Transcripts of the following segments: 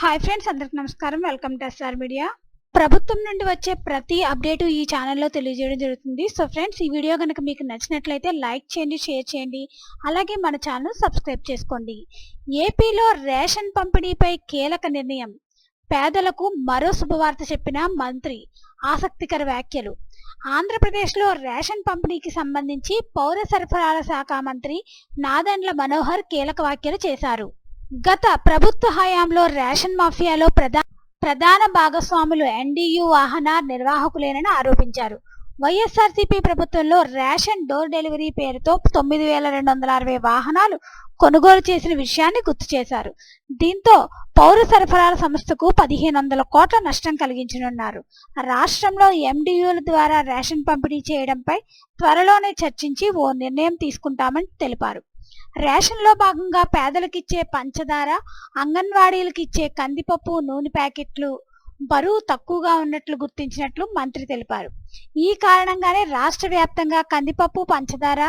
Hi friends అందరికి నమస్కారం. Welcome to SR media ప్రభుత్వం నుండి వచ్చే ప్రతి అప్డేటు ఈ ఛానల్లో తెలియజేయడం జరుగుతుంది. సో ఫ్రెండ్స్ ఈ వీడియో కనుక మీకు నచ్చినట్లయితే లైక్ చేయండి షేర్ చేయండి. అలాగే మన ఛానల్ సబ్స్క్రైబ్ చేసుకోండి. ఏపీలో రేషన్ పంపిణీపై కీలక నిర్ణయం. పేదలకు మరో శుభవార్త చెప్పిన మంత్రి. ఆసక్తికర వ్యాఖ్యలు. ఆంధ్రప్రదేశ్లో రేషన్ పంపిణీకి సంబంధించి పౌర సరఫరాల శాఖ మంత్రి నాదండ్ల మనోహర్ కీలక వ్యాఖ్యలు చేశారు. గత ప్రభుత్వ హయాంలో రేషన్ మాఫియాలో ప్రధా ప్రధాన భాగస్వాములు ఎన్డీయూ వాహన నిర్వాహకులేనని ఆరోపించారు. వైఎస్ఆర్సీపీ ప్రభుత్వంలో రేషన్ డోర్ డెలివరీ పేరుతో తొమ్మిది వేల రెండు వందల అరవై వాహనాలు కొనుగోలు చేసిన విషయాన్ని గుర్తు చేశారు. దీంతో పౌర సరఫరాల సంస్థకు పదిహేను వందల కోట్ల నష్టం కలిగించనున్నారు. రాష్ట్రంలో ఎండియూల ద్వారా రేషన్ పంపిణీ చేయడంపై త్వరలోనే చర్చించి ఓ నిర్ణయం తీసుకుంటామని తెలిపారు. రేషన్లో భాగంగా పేదలకిచ్చే పంచదార అంగన్వాడీలకిచ్చే కందిపప్పు నూనె ప్యాకెట్లు బరువు తక్కువగా ఉన్నట్లు గుర్తించినట్లు మంత్రి తెలిపారు. ఈ కారణంగానే రాష్ట్ర వ్యాప్తంగా కందిపప్పు పంచదార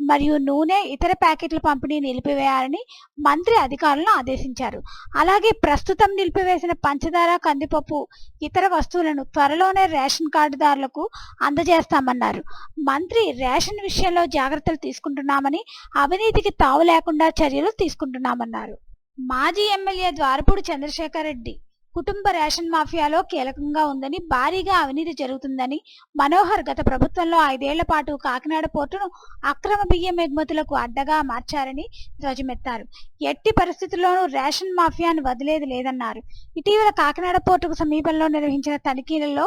మరియు నూనె ఇతర ప్యాకెట్ల పంపిణీ నిలిపివేయాలని మంత్రి అధికారులను ఆదేశించారు. అలాగే ప్రస్తుతం నిలిపివేసిన పంచదార కందిపప్పు ఇతర వస్తువులను త్వరలోనే రేషన్ కార్డుదారులకు అందజేస్తామన్నారు. మంత్రి రేషన్ విషయంలో జాగ్రత్తలు తీసుకుంటున్నామని అవినీతికి తావు లేకుండా చర్యలు తీసుకుంటున్నామన్నారు. మాజీ ఎమ్మెల్యే ద్వారపూడి చంద్రశేఖర్ రెడ్డి కుటుంబ రేషన్ మాఫియాలో కీలకంగా ఉందని భారీగా అవినీతి జరుగుతుందని మనోహర్ గత ప్రభుత్వంలో ఐదేళ్ళ పాటు కాకినాడ పోర్టును అక్రమ బియ్యం ఎగుమతులకు అడ్డగా మార్చారని ధ్వజమెత్తారు. ఎట్టి పరిస్థితుల్లోనూ రేషన్ మాఫియాను వదిలేది లేదన్నారు. ఇటీవల కాకినాడ పోర్టుకు సమీపంలో నిర్వహించిన తనిఖీలలో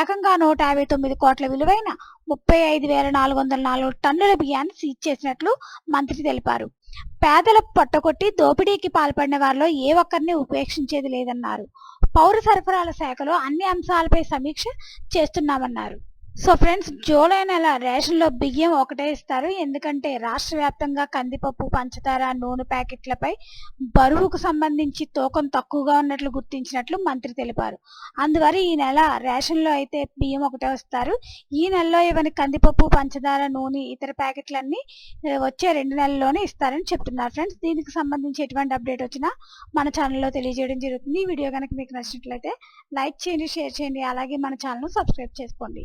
ఏకంగా నూట యాభై తొమ్మిది కోట్ల విలువైన ముప్పై ఐదు వేల నాలుగు వందల నాలుగు టన్నుల బియ్యాన్ని సీజ్ చేసినట్లు మంత్రి తెలిపారు. పేదల పొట్టకొట్టి దోపిడీకి పాల్పడిన వారిలో ఏ ఒక్కరిని ఉపేక్షించేది లేదన్నారు. పౌర సరఫరాల శాఖలో అన్ని అంశాలపై సమీక్ష చేస్తున్నామన్నారు. సో ఫ్రెండ్స్ జూలై నెల రేషన్లో బియ్యం ఒకటే ఇస్తారు. ఎందుకంటే రాష్ట్ర వ్యాప్తంగా కందిపప్పు పంచదార నూనె ప్యాకెట్లపై బరువుకు సంబంధించి తూకం తక్కువగా ఉన్నట్లు గుర్తించినట్లు మంత్రి తెలిపారు. అందువల్ల ఈ నెల రేషన్లో అయితే బియ్యం ఒకటే వస్తారు. ఈ నెలలో ఇవన్నీ కందిపప్పు పంచదార నూనె ఇతర ప్యాకెట్లన్నీ వచ్చే రెండు నెలల్లోనే ఇస్తారని చెప్తున్నారు ఫ్రెండ్స్. దీనికి సంబంధించి ఎటువంటి అప్డేట్ వచ్చినా మన ఛానల్లో తెలియజేయడం జరుగుతుంది. ఈ వీడియో కనుక మీకు నచ్చినట్లయితే లైక్ చేయండి షేర్ చేయండి. అలాగే మన ఛానల్ సబ్స్క్రైబ్ చేసుకోండి.